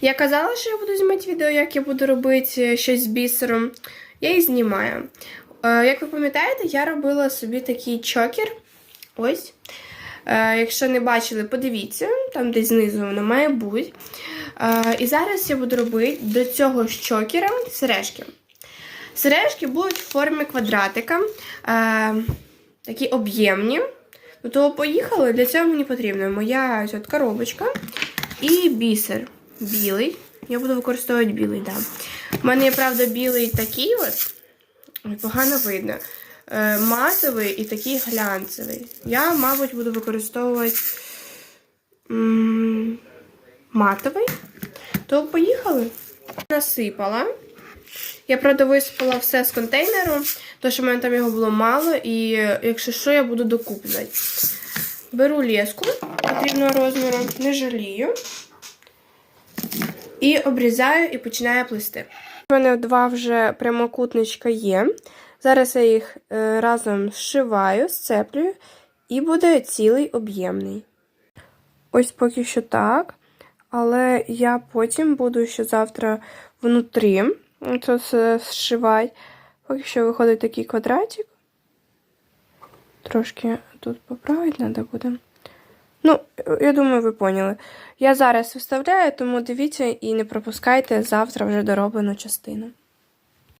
Я казала, що я буду знімати відео, як я буду робити щось з бісером. Я і знімаю. Е, Як ви пам'ятаєте, я робила собі такий чокер. Ось. Е, Якщо не бачили, подивіться, там десь знизу воно має бути. Е, І зараз я буду робити до цього ж чокера сережки. Сережки будуть в формі квадратика, е, такі об'ємні. Ну, то поїхали, для цього мені потрібна моя коробочка і бісер білий. Я буду використовувати білий, так. Да. У мене є, правда, білий такий от. Погано видно. Е, матовий і такий глянцевий. Я, мабуть, буду використовувати матовий. То поїхали. Насипала. Я, правда, висипала все з контейнеру, тому що в мене там його було мало, і якщо що, я буду докуплювати. Беру леску потрібного розміру, не жалію. І обрізаю і починаю плести. У мене два вже прямокутничка є. Зараз я їх е, разом зшиваю, сцеплюю, і буде цілий об'ємний. Ось поки що так. Але я потім буду ще завтра внутрі це все зшивати. Поки що виходить такий квадратик. Трошки тут поправити треба буде. Ну, я думаю, ви поняли. Я зараз виставляю, тому дивіться і не пропускайте завтра вже дороблену частину.